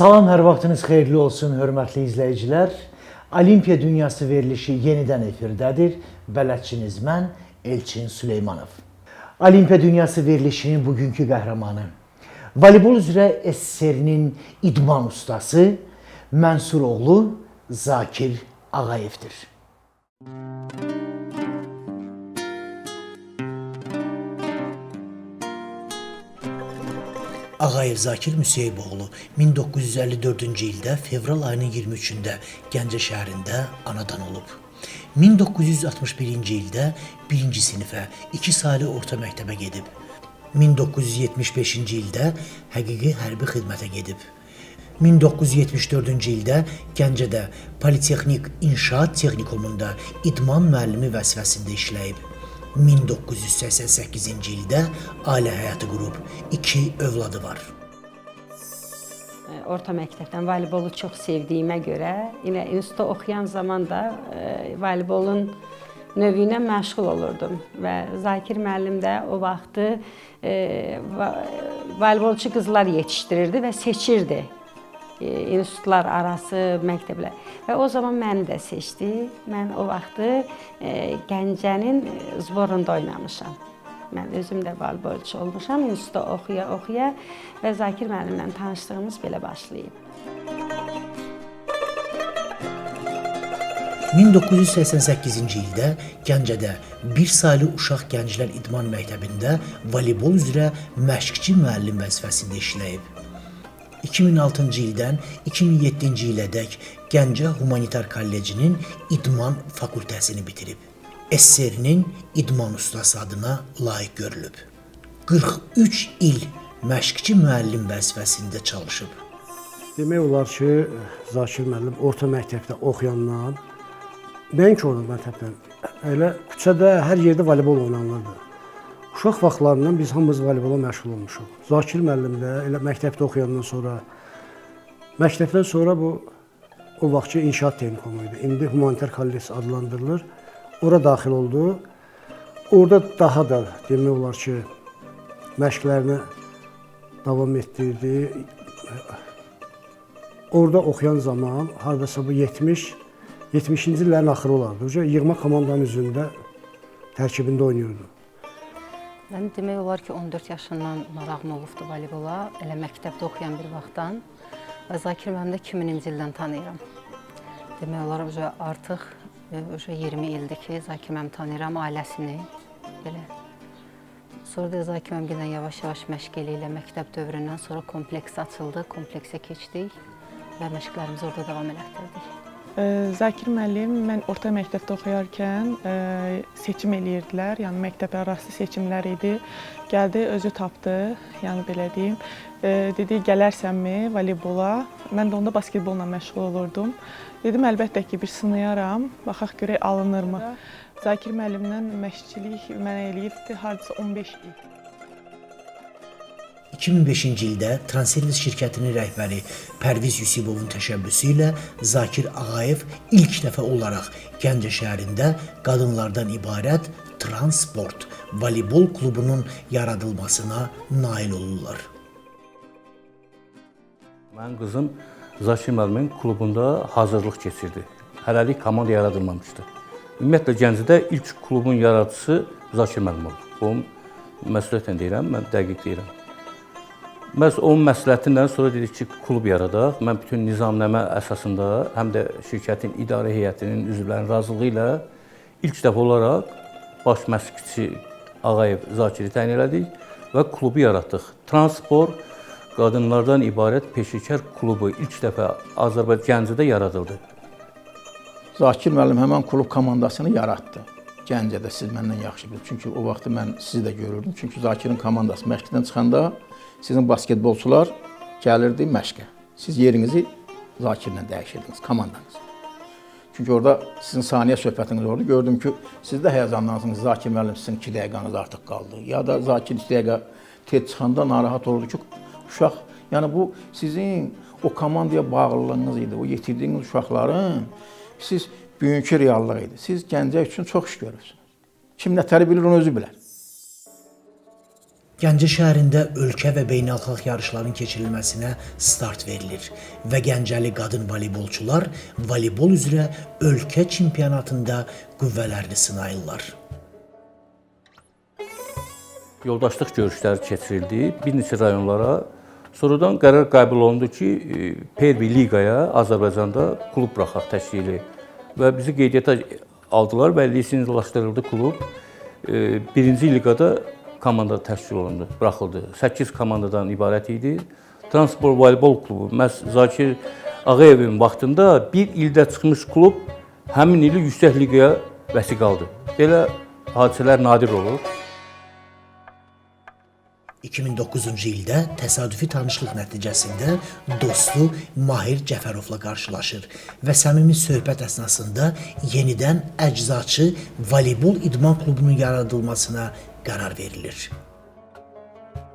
Salam, hər vaxtınız xeyirli olsun, hörmətli izləyicilər. Olimpiya Dünyası verilişi yenidən efirdədir. Bələdçiniz mən Elçin Süleymanov. Olimpiya Dünyası verilişinin bugünkü qəhrəmanı voleybol üzrə SSR-nin idman ustası Mənsur oğlu Zakir Ağayevdir. Ağayev Zakir Müseyboğlu 1954-cü ildə fevral ayının 23-də Gəncə şəhərində anadan olub. 1961-ci ildə 1-ci sinifə, 2 saylı orta məktəbə gedib. 1975-ci ildə həqiqi hərbi xidmətə gedib. 1974-cü ildə Gəncədə Politexnik İnşaat Texnikumunda idman müəllimi vəzifəsində işləyib. 1988-ci ildə ailə həyatı qurub, 2 övladı var. orta məktəbdən voleybolu çox sevdiyimə görə, elə institutda oxuyan zaman da e, voleybolun növü ilə məşğul olurdum və Zakir müəllim də o vaxtı e, va- voleybolçu qızlar yetişdirirdi və seçirdi e, institutlar arası məktəblər. Və o zaman məni də seçdi. Mən o vaxtı e, Gəncənin e, zborunda oynamışam. Mən özüm də voleybolçu olmuşam, institutda oxuya-oxuya və Zakir müəllimlə tanışlığımız belə başlayıb. 1988-ci ildə Gəncədə bir saylı uşaq gənclər idman məktəbində voleybol üzrə məşqçi müəllim vəzifəsində işləyib. 2006-cı ildən 2007-ci ilədək Gəncə Humanitar Kollecinin idman fakültəsini bitirib. SSR-nin idman ustası adına layiq görülüb. 43 il məşqçi müəllim vəzifəsində çalışıb. Demək olar ki, Zakir müəllim orta məktəbdə oxuyandan nəinki orta məktəbdən, elə küçədə hər yerdə voleybol oynanırdı. Uşaq vaxtlarından biz hamımız voleybola məşğul olmuşuq. Zakir müəllim də elə məktəbdə oxuyandan sonra məktəbdən sonra bu o vaxtki inşaat texnikumu idi. İndi humanitar kollec adlandırılır. Ora daxil oldu. Orada daha da demək olar ki, məşqlərini davam etdirdi. Orada oxuyan zaman hardasa bu 70 70-ci illərin axırı olardı. Yığma komandanın üzründə tərkibində oynayırdı. Mən demək olar ki, 14 yaşından marağım olubdu voleybola, elə məktəbdə oxuyan bir vaxtdan və Zakir müəllim də 2000-ci ildən tanıyıram. Demək olar uca artıq e, uca 20 ildir ki, Zakir müəllim tanıyıram ailəsini belə. Sonra da Zakir müəllim yenə yavaş-yavaş məşq ilə məktəb dövründən sonra kompleks açıldı, kompleksə keçdik və məşqlərimizi orada davam elətdirdik. Ə, Zakir müəllim mən orta məktəbdə oxuyarkən ə, seçim eləyirdilər. Yəni məktəb arası seçimlər idi. Gəldi, özü tapdı, yəni belə deyim. Ə, dedi, "Gələrsənmi voleybola?" Mən də onda basketbolla məşğul olurdum. Dedim, əlbəttə ki, bir sınayaram, baxaq görək alınırmı. Zakir müəllimlə məşqçilik mənə eləyibdi hardasa 15 il. 2005-ci ildə Transervice şirkətinin rəhbəri Pərviz Yusibovun təşəbbüsü ilə Zakir Ağayev ilk dəfə olaraq Gəncə şəhərində qadınlardan ibarət Transport voleybol klubunun yaradılmasına nail olurlar. Mənim qızım Zakir müəllimin klubunda hazırlıq keçirdi. Hələlik komanda yaradılmamışdı. Ümumiyyətlə Gəncədə ilk klubun yaradıcısı Zakir müəllim oldu. Bu məsuliyyətlə deyirəm, mən dəqiq deyirəm. Məhz onun məsləhətindən sonra dedik ki, klub yaradaq. Mən bütün nizamnamə əsasında həm də şirkətin idarə heyətinin üzvlərinin razılığı ilə ilk dəfə olaraq baş məşqçi Ağayev Zakiri təyin elədik və klubu yaratdıq. Transport qadınlardan ibarət peşəkar klubu ilk dəfə Azərbaycan Gəncədə yaradıldı. Zakir müəllim həmin klub komandasını yaratdı. Gəncədə siz məndən yaxşı bilirsiniz. Çünki o vaxtı mən sizi də görürdüm. Çünki Zakirin komandası məşqdən çıxanda sizin basketbolçular gəlirdi məşqə. Siz yerinizi Zakirlə dəyişirdiniz komandanız. Çünki orada sizin saniyə söhbətiniz oldu. Gördüm ki, siz də həyəcanlansınız. Zakir müəllim sizin 2 dəqiqəniz artıq qaldı. Ya da Zakir 2 dəqiqə tez çıxanda narahat oldu ki, uşaq, yəni bu sizin o komandaya bağlılığınız idi. O yetirdiyiniz uşaqların siz bugünkü reallıq idi. Siz Gəncə üçün çox iş görürsünüz. Kim nətəri bilir, onu özü bilər. Gəncə şəhərində ölkə və beynəlxalq yarışların keçirilməsinə start verilir və Gəncəli qadın voleybolçular voleybol üzrə ölkə çempionatında qüvvələrini sınayırlar. Yoldaşlıq görüşləri keçirildi bir neçə rayonlara. Sonradan qərar qəbul olundu ki, e, Pervi liqaya Azərbaycanda klub buraxaq təşkili və bizi qeydiyyata aldılar və lisenziyalaşdırıldı klub. E, Birinci liqada komanda təşkil olundu, buraxıldı. 8 komandadan ibarət idi. Transport voleybol klubu məhz Zakir Ağayevin vaxtında bir ildə çıxmış klub həmin ili yüksək liqaya vəsiq aldı. Belə hadisələr nadir olur. 2009-cu ildə təsadüfi tanışlıq nəticəsində dostu Mahir Cəfərovla qarşılaşır və səmimi söhbət əsnasında yenidən əczaçı voleybol idman klubunun yaradılmasına qərar verilir.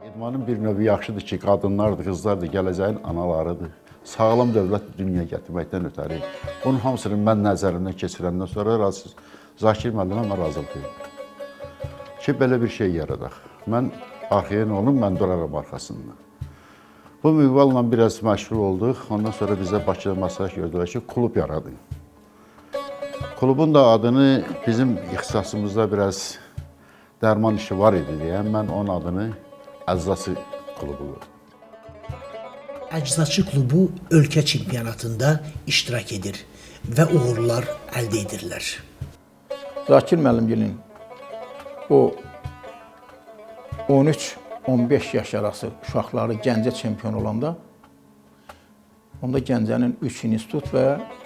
İdmanın bir növü yaxşıdır ki, qadınlardır, qızlardır, gələcəyin analarıdır. Sağlam dövlət dünyaya gətirməkdən ötəri. Bunun hamısını mən nəzərimdən keçirəndən sonra razı Zakir müəllimə razılıq ki, belə bir şey yaradaq. Mən arxayan olum, mən duraram arxasında. Bu müqvalla biraz məşğul olduq. Ondan sonra bizə Bakıda məsələ gördülər ki, klub yaradın. Klubun da adını bizim ixtisasımızda biraz dərman işi var idi deyə mən onun adını Əzzası klubu Əczaçı klubu ölkə çempionatında iştirak edir və uğurlar əldə edirlər. Zakir müəllimgilin o 13-15 yaş arası uşaqları Gəncə çempion olanda onda Gəncənin 3 institut və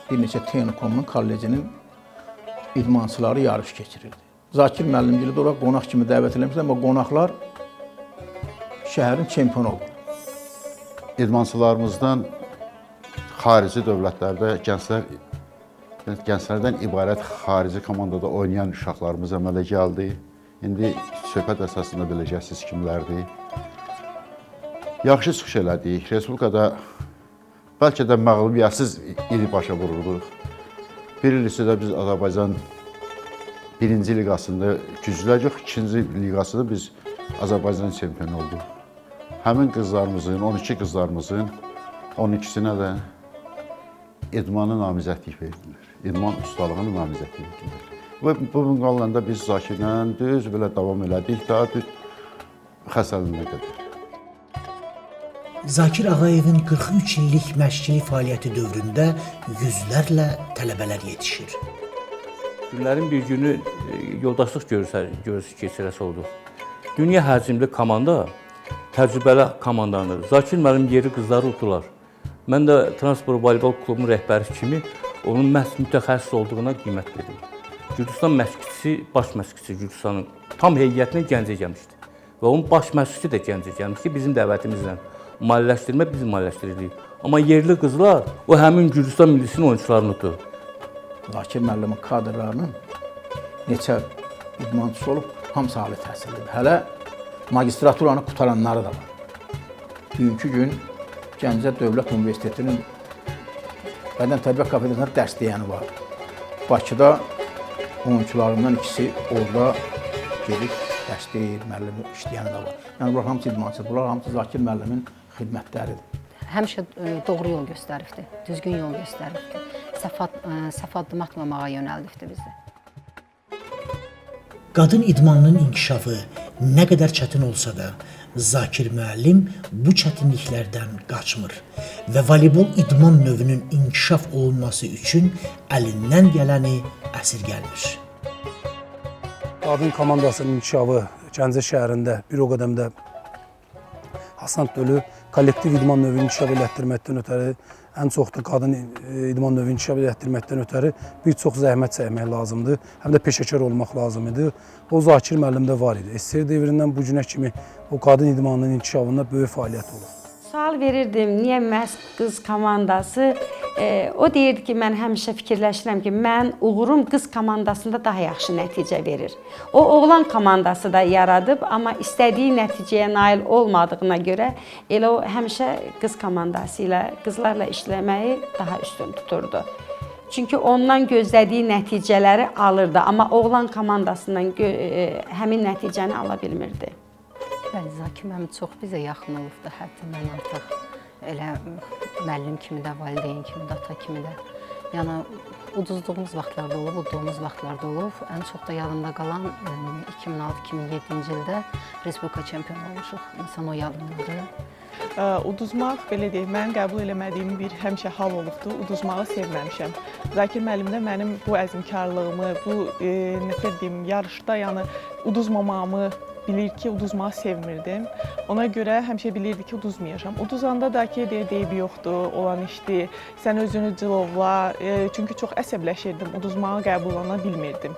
bir neçə Texnikomun kollecinin idmançıları yarış keçirirdi. Zakir müəllimgili də ora qonaq kimi dəvət eləmişlər, amma qonaqlar şəhərin çempionu oldu. idmançılarımızdan xarici dövlətlərdə gənclər gənclərdən ibarət xarici komandada oynayan uşaqlarımız əmələ gəldi. İndi söhbət əsasında biləcəksiniz kimlərdir. Yaxşı çıxış elədik. Respublikada bəlkə də məğlubiyyətsiz ili başa vururduq. Bir il biz Azərbaycan birinci liqasında gücləyəcək, ikinci liqasında biz Azərbaycan çempionu olduq. Həmin qızlarımızın, 12 qızlarımızın 12-sinə də idmanı namizədlik verdilər. İdman ustalığını namizədlik verdilər. Və bu minqalanda biz Zakirlə düz belə davam elədik daha düz xəstəliyinə qədər. Zakir Ağayevin 43 illik məşqçilik fəaliyyəti dövründə yüzlərlə tələbələr yetişir. Günlərin bir günü e, yoldaşlıq görüşü, görüşü keçirəsi oldu. Dünya həcmli komanda təcrübəli komandandır. Zakir müəllim yeri qızları utdular. Mən də Transport Voleybol klubunun rəhbəri kimi onun məhz mütəxəssis olduğuna qiymət verdim. Gürcüstan məşqçisi, baş məşqçisi Gürcüstanın tam heyətinə Gəncə gəlmişdi. Və onun baş məşqçisi də Gəncə gəlmişdi bizim dəvətimizlə. Maliyyələşdirmə biz maliyyələşdiririk. Amma yerli qızlar o həmin Gürcüstan millisinin oyunçularını utdu. Zakir müəllimin kadrlarının neçə idmançısı olub, hamısı ali təhsillidir. Hələ magistraturanı qutaranları da var. Bugünkü gün Gəncə Dövlət Universitetinin bədən tərbiyyət kafedrasında dərs deyəni var. Bakıda oyunçularımdan ikisi orada gedib dərs deyir, müəllimi işləyəni də var. Yəni bunlar hamısı idmançıdır. Bunlar hamısı Zakir müəllimin xidmətləridir. Həmişə e, doğru yol göstəribdi, düzgün yol göstəribdi. Səhv ad- e, səhv addım atmamağa yönəldibdi bizi. Qadın idmanının inkişafı nə qədər çətin olsa da, Zakir müəllim bu çətinliklərdən qaçmır və voleybol idman növünün inkişaf olunması üçün əlindən gələni əsirgəlmir. Qadın komandasının inkişafı Gəncə şəhərində bir o qədəm də Hasan Dölü kollektiv idman növünü inkişaf elətdirməkdən ötəri ən çox da qadın e, idman növünü inkişaf elətdirməkdən ötəri bir çox zəhmət çəkmək lazımdır. Həm də peşəkar olmaq lazım idi. O Zakir müəllimdə var idi. SSR devrindən bu günə kimi o qadın idmanının inkişafında böyük fəaliyyət olub. Sual verirdim, niyə məhz qız komandası? E, o deyirdi ki, mən həmişə fikirləşirəm ki, mən uğurum qız komandasında daha yaxşı nəticə verir. O oğlan komandası da yaradıb, amma istədiyi nəticəyə nail olmadığına görə elə o həmişə qız komandası ilə, qızlarla işləməyi daha üstün tuturdu. Çünki ondan gözlədiyi nəticələri alırdı, amma oğlan komandasından e, həmin nəticəni ala bilmirdi. Bəli, Zakir müəllim çox bizə yaxın olubdu, həddindən artıq. Elə müəllim kimi də, valideyn kimi də, ata kimi də. Yəni uduzduğumuz vaxtlarda olub, udduğumuz vaxtlarda olub. Ən çox da yadımda qalan e, 2006-2007-ci ildə Respublika çempionu olmuşuq. Məsələn, o yadımdadır. Ə, Uduzmaq belə deyək, mənim qəbul eləmədiyim bir həmişə hal olubdu. Uduzmağı sevməmişəm. Zakir müəllim də mənim bu əzmkarlığımı, bu e, necə deyim, yarışda yəni uduzmamağımı bilir ki, uduzmağı sevmirdim. Ona görə həmişə bilirdi ki, uduzmayacağam. Uduzanda da ki, deyə deyib yoxdur, olan işdir. Sən özünü cilovla. E, çünki çox əsəbləşirdim. Uduzmağı qəbullana bilmirdim.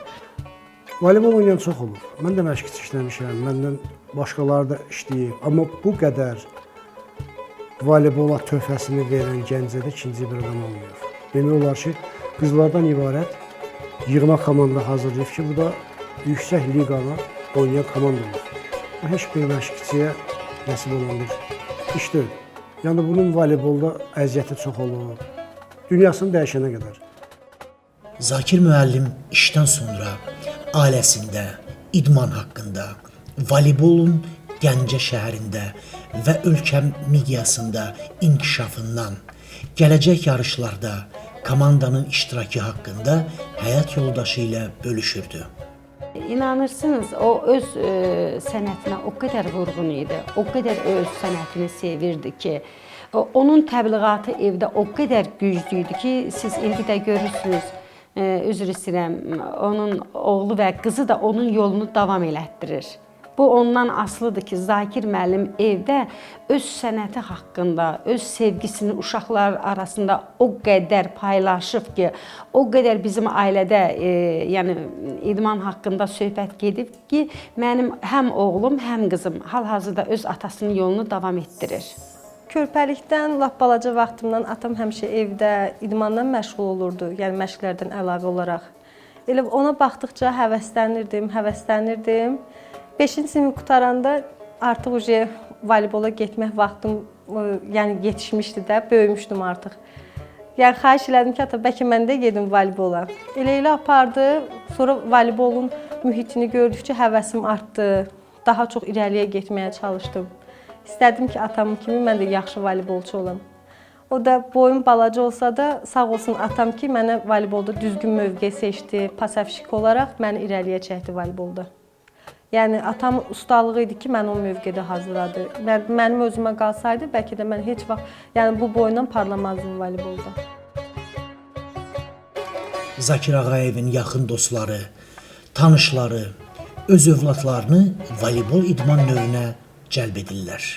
Voleybol oynayan çox olur. Mən də məşqçi işləmişəm, məndən başqaları da işləyib. Amma bu qədər voleybola töhfəsini verən Gəncədə ikinci bir adam olmuyor. Demək olar ki, qızlardan ibarət yığma komanda hazırlayıb ki, bu da yüksək liqada oynayan komanda olur. Bu heç bir məşqçiyə nəsib olan bir iş deyil. Yəni bunun voleybolda əziyyəti çox olur. Dünyasını dəyişənə qədər. Zakir müəllim işdən sonra ailəsində, idman haqqında, voleybolun Gəncə şəhərində və ölkə miqyasında inkişafından, gələcək yarışlarda komandanın iştirakı haqqında həyat yoldaşı ilə bölüşürdü. İnanırsınız, o öz e, sənətinə o qədər vurğun idi, o qədər öz sənətini sevirdi ki, onun təbliğatı evdə o qədər güclü idi ki, siz indi də görürsünüz, e, üzr istəyirəm, onun oğlu və qızı da onun yolunu davam elətdirir. Bu ondan asılıdır ki, Zakir müəllim evdə öz sənəti haqqında, öz sevgisini uşaqlar arasında o qədər paylaşıb ki, o qədər bizim ailədə, e, yəni idman haqqında söhbət gedib ki, mənim həm oğlum, həm qızım hal-hazırda öz atasının yolunu davam etdirir. Körpəlikdən, lap balaca vaxtımdan atam həmişə evdə idmanla məşğul olurdu, yəni məşqlərdən əlavə olaraq. Elə ona baxdıqca həvəslənirdim, həvəslənirdim. 5-ci sinif qutaranda artıq uje voleybola getmək vaxtım ə, yəni yetişmişdi də, böyümüşdüm artıq. Yəni xahiş elədim ki, ata bəlkə mən də gedim voleybola. Elə elə apardı. Sonra voleybolun mühitini gördükcə həvəsim artdı. Daha çox irəliyə getməyə çalışdım. İstədim ki, atam kimi mən də yaxşı voleybolçu olam. O da boyum balaca olsa da sağ olsun atam ki, mənə voleybolda düzgün mövqe seçdi, pasafşik olaraq məni irəliyə çəkdi voleybolda. Yəni atamın ustalığı idi ki, məni o mövqedə hazırladı. Mən mənim özümə qalsaydı, bəlkə də mən heç vaxt yəni bu boyundan parlamazdım voleybolda. Zakir Ağayevin yaxın dostları, tanışları öz övladlarını voleybol idman növünə cəlb edirlər.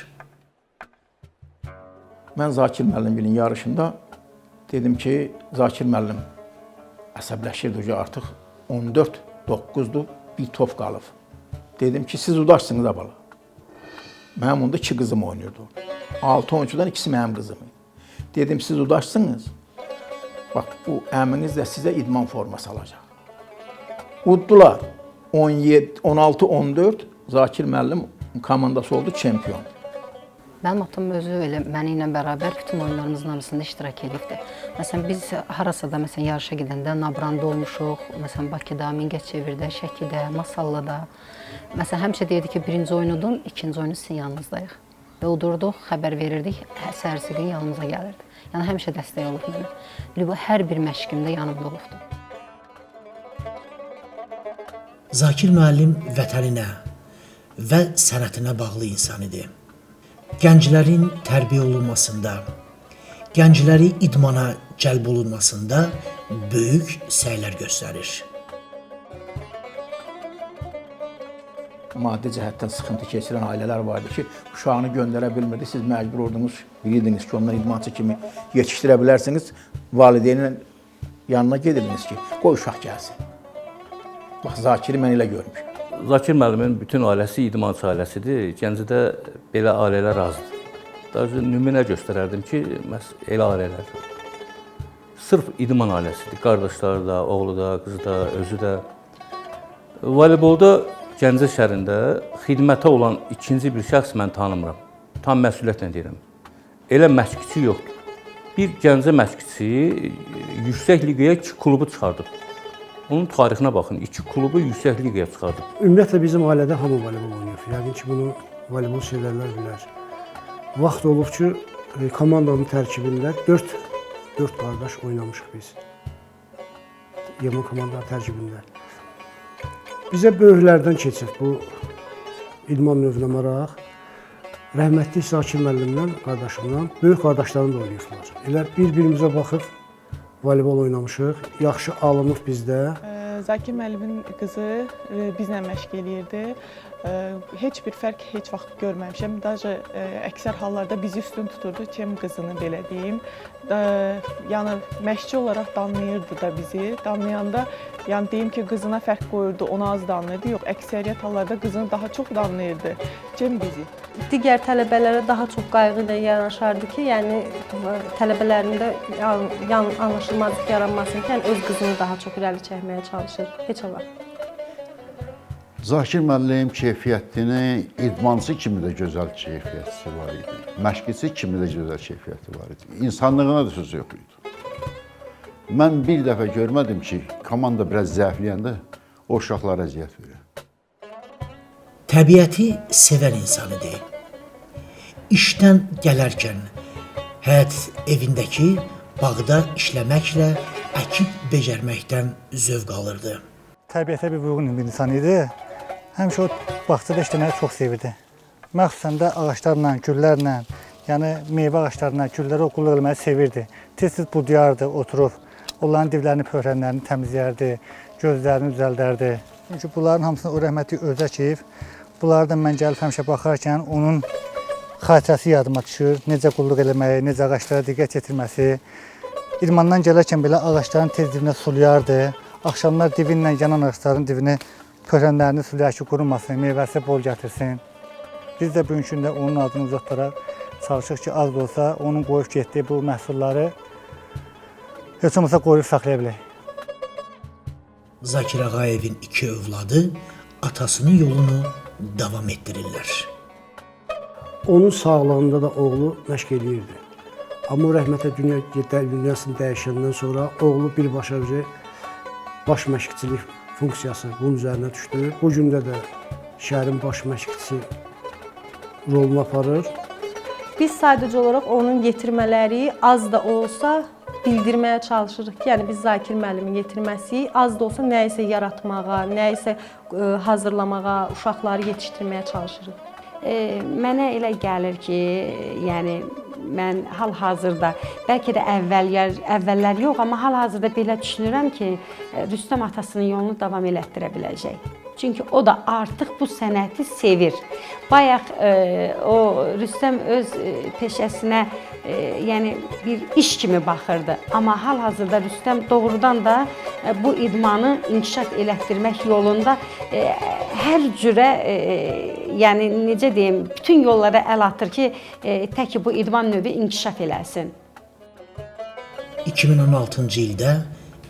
Mən Zakir müəllimgilin yarışında dedim ki, Zakir müəllim əsəbləşirdi ki, artıq 14 9-dur, bir top qalıb. Dedim ki, siz udaşsınız abala. Mənim onda iki qızım oynayırdı. 6 oyuncudan ikisi mənim qızım idi. Dedim siz udaşsınız. Bax bu əminiz də sizə idman forması alacaq. Uddular. 17 16 14 Zakir müəllim komandası oldu çempion. Mənim atam özü elə məni ilə bərabər bütün oyunlarımızın hamısında iştirak edibdi. Məsələn biz harasa da məsələn yarışa gedəndə Nabranda olmuşuq, məsələn Bakıda, Mingəçevirdə, Şəkidə, Masallada. Məsələn həmişə deyirdi ki, birinci oyun udun, ikinci oyunu sizin yanınızdayıq. Və udurduq, xəbər verirdik, hər səhərsi gün yanımıza gəlirdi. Yəni həmişə dəstək olub mənə. Bu hər bir məşqimdə yanımda olubdu. Zakir müəllim vətəninə və sənətinə bağlı insan idi. Gənclərin tərbiyə olunmasında, gəncləri idmana cəlb olunmasında böyük səylər göstərir. maddi cəhətdən sıxıntı keçirən ailələr vardı ki, uşağını göndərə bilmirdi. Siz məcbur oldunuz, bilirdiniz ki, ondan idmançı kimi yetişdirə bilərsiniz. Valideynin yanına gedirdiniz ki, qoy uşaq gəlsin. Bax, Zakiri mən elə görmüşəm. Zakir müəllimin bütün ailəsi idmançı ailəsidir. Gəncədə belə ailələr azdır. Daha nümunə göstərərdim ki, məs elə ailələr. Sırf idman ailəsidir. Qardaşları da, oğlu da, qızı da, özü də. Voleybolda Gəncə şəhərində xidmətə olan ikinci bir şəxs mən tanımıram. Tam məsuliyyətlə deyirəm. Elə məşqçi yoxdur. Bir Gəncə məşqçisi yüksək liqaya iki klubu çıxardıb. Onun tarixinə baxın. İki klubu yüksək liqaya çıxardıb. Ümumiyyətlə bizim ailədə hamı voleybol oynayır. Yəqin ki, bunu voleybol sevərlər bilər. Vaxt olub ki, e, komandanın tərkibində 4 4 qardaş oynamışıq biz. Yema komandanın tərkibində. Bizə böyüklərdən keçir bu idman növünə maraq. Rəhmətli Zakir müəllimlə, qardaşımla, böyük qardaşlarım da oynayırlar. Elə bir-birimizə baxıb voleybol oynamışıq. Yaxşı alınıb bizdə. Ə, Zakir müəllimin qızı ə, bizlə məşq eləyirdi. Ə, Heç bir fərq heç vaxt görməmişəm. Daha əksər hallarda bizi üstün tuturdu, kim qızını belə deyim. Da- Yəni məşqçi olaraq danlayırdı da bizi. Danlayanda yəni deyim ki, qızına fərq qoyurdu, ona az danlayırdı. Yox, əksəriyyət hallarda qızını daha çox danlayırdı. Kim bizi. digər tələbələrə daha çox qayğı ilə yanaşardı ki, yəni tələbələrində yan, yan anlaşılmazlıq yaranmasın ki, yəni öz qızını daha çox irəli çəkməyə çalışır. Heç olar. Zakir müəllim keyfiyyətini idmançı kimi də gözəl keyfiyyəti var idi. Məşqçi kimi də gözəl keyfiyyəti var idi. İnsanlığına da söz yox idi. Mən bir dəfə görmədim ki, komanda biraz zəifləyəndə o uşaqlara əziyyət verir. Təbiəti sevən insan idi. İşdən gələrkən həyat evindəki bağda işləməklə, əkib becərməkdən zövq alırdı. təbiətə bir uyğun bir insan idi. Həmişə o bağçada işləməyi çox sevirdi. Məxsusən də ağaclarla, güllərlə, yəni meyvə ağaclarına, güllərə qulluq etməyi sevirdi. Tez-tez budayardı, oturub onların divlərini, pöhrənlərini təmizləyərdi, gözlərini düzəldərdi. Çünki bunların hamısını o rəhmətli özü əkib. Bunları da mən gəlib həmişə baxarkən onun xatirəsi yadıma düşür. Necə qulluq eləməyi, necə ağaclara diqqət yetirməsi. İdmandan gələrkən belə ağacların tez dibinə sulayardı. Axşamlar dibinlə yanan ağacların dibini pöhrənlərini sulayar ki, qurumasın, meyvəsi bol gətirsin. Biz də bugünkü onun adını uzatdaraq çalışırıq ki, az da olsa onun qoyub getdiyi bu məhsulları heç olmasa qoruyub saxlaya bilək. Zakir Ağayevin iki övladı atasının yolunu davam etdirirlər. Onun sağlığında da oğlu məşq eləyirdi. Amma rəhmətə dünya dünyasını dəyişəndən sonra oğlu birbaşa bir baş məşqçilik funksiyası bunun üzərinə düşdü. Bu gündə də şəhərin baş məşqçisi rolunu aparır. Biz sadəcə olaraq onun yetirmələri az da olsa bildirməyə çalışırıq ki, yəni biz Zakir müəllimin yetirməsi az da olsa nəyisə yaratmağa, nəyisə ə, hazırlamağa, uşaqları yetişdirməyə çalışırıq. E, mənə elə gəlir ki, yəni mən hal-hazırda bəlkə də əvvəllər əvvəllər yox, amma hal-hazırda belə düşünürəm ki, e, Rüstəm atasının yolunu davam elətdirə biləcək. Çünki o da artıq bu sənəti sevir. Bayaq e, o Rüstəm öz e, peşəsinə e, yəni bir iş kimi baxırdı. Amma hal-hazırda Rüstəm doğrudan da e, bu idmanı inkişaf elətdirmək yolunda e, hər cürə e, yəni necə deyim, bütün yollara əl atır ki, e, tək bu idman növü inkişaf eləsin. 2016-cı ildə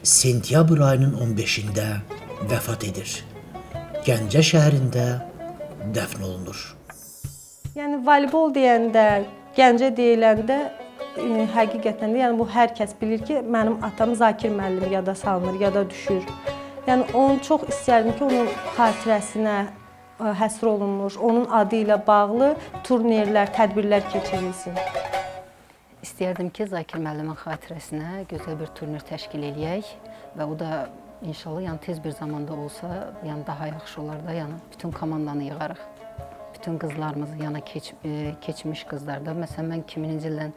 sentyabr ayının 15-də vəfat edir. Gəncə şəhərində dəfn olunur. Yəni voleybol deyəndə, Gəncə deyiləndə e, həqiqətən də yəni bu hər kəs bilir ki, mənim atam Zakir müəllim yada salınır, yada düşür. Yəni onu çox istərdim ki, onun xatirəsinə e, həsr olunmuş, onun adı ilə bağlı turnirlər, tədbirlər keçirilsin. İstəyərdim ki, Zakir müəllimin xatirəsinə gözəl bir turnir təşkil eləyək və o da inşallah yəni tez bir zamanda olsa, yəni daha yaxşı olar da, yəni bütün komandanı yığarıq. Bütün qızlarımızı, yəni keç, e, keçmiş qızlar da, məsələn mən 2000-ci ildən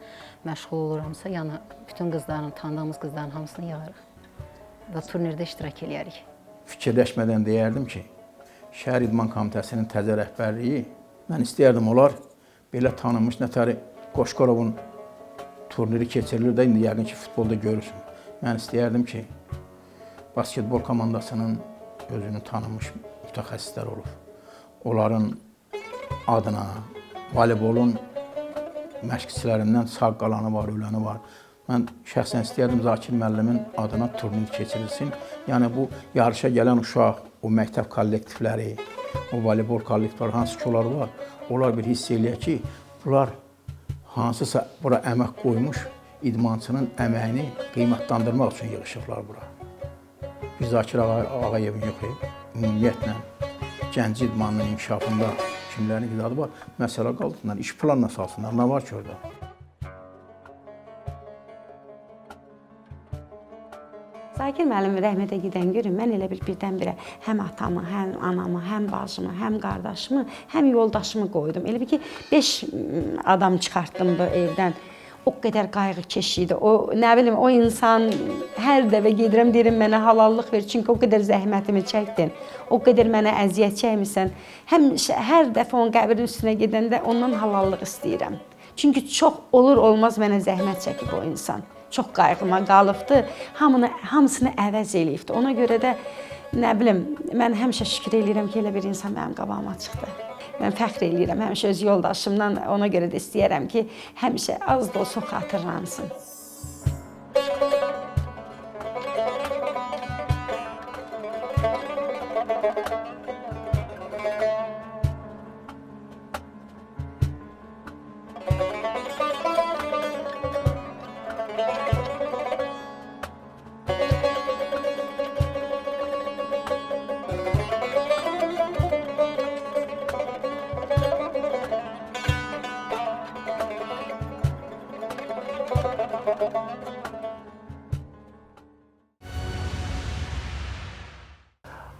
məşğul oluramsa, yəni bütün qızların, tanıdığımız qızların hamısını yığarıq və turnirdə iştirak eləyərik. Fikirləşmədən deyərdim ki, Şəhər İdman Komitəsinin təzə rəhbərliyi mən istəyərdim onlar belə tanınmış nətəri Qoşkorovun turniri keçirilir də indi yəqin ki, futbolda görürsün. Mən istəyərdim ki, basketbol komandasının özünü tanınmış mütəxəssislər olub. Onların adına, voleybolun məşqçilərindən sağ qalanı var, öləni var. Mən şəxsən istəyərdim Zakir müəllimin adına turnir keçirilsin. Yəni bu yarışa gələn uşaq, o məktəb kollektivləri, o voleybol kollektivləri hansı ki onlar var, onlar bir hiss eləyər ki, bunlar hansısa bura əmək qoymuş idmançının əməyini qiymətləndirmək üçün yığışıblar bura. Zakir Ağa- Ağayevin yox, ümumiyyətlə gənc idmanının inkişafında kimlərin iqtidadı var? Məsələ qaldırdılar, iş planına salsınlar. Nə var ki orada? Zakir müəllim rəhmətə gedən gün mən elə bir birdən-birə həm atamı, həm anamı, həm bacımı, həm qardaşımı, həm yoldaşımı qoydum. Elə bir ki 5 adam çıxartdım bu evdən. O qədər qayğı keşiydi. O nə bilim o insan hər dəfə gedirəm deyirəm mənə halallıq ver çünki o qədər zəhmətimi çəkdin. O qədər mənə əziyyət çəkmisən. Həmişə hər dəfə onun qəbrin üstünə gedəndə ondan halallıq istəyirəm. Çünki çox olur olmaz mənə zəhmət çəkib o insan. Çox qayğıma qalıbdı. Hamını hamısını əvəz eləyibdi. Ona görə də nə bilim, mən həmişə şükür eləyirəm ki, elə bir insan mənim qabağıma çıxdı. Mən fəxr eləyirəm həmişə öz yoldaşımdan. Ona görə də istəyirəm ki, həmişə az da olsa xatırlansın.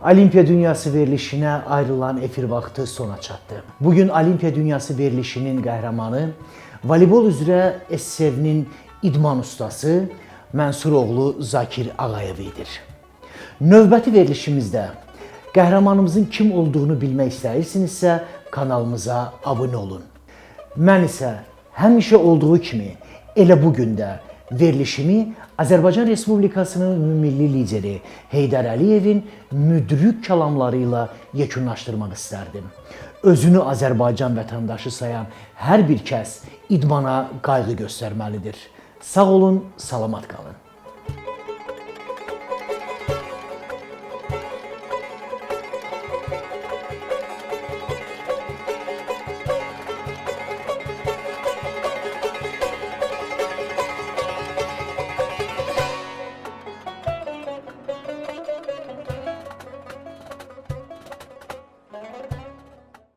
Olimpiya Dünyası verilişinə ayrılan efir vaxtı sona çatdı. Bugün Olimpiya Dünyası verilişinin qəhrəmanı voleybol üzrə SSR-nin idman ustası Mənsuroğlu Zakir Ağayev idir. Növbəti verilişimizdə qəhrəmanımızın kim olduğunu bilmək istəyirsinizsə kanalımıza abunə olun. Mən isə həmişə olduğu kimi elə bu gün də verilişimi Azərbaycan Respublikasının ümummilli lideri Heydər Əliyevin müdrik kəlamları ilə yekunlaşdırmaq istərdim. Özünü Azərbaycan vətəndaşı sayan hər bir kəs idmana qayğı göstərməlidir. Sağ olun, salamat qalın.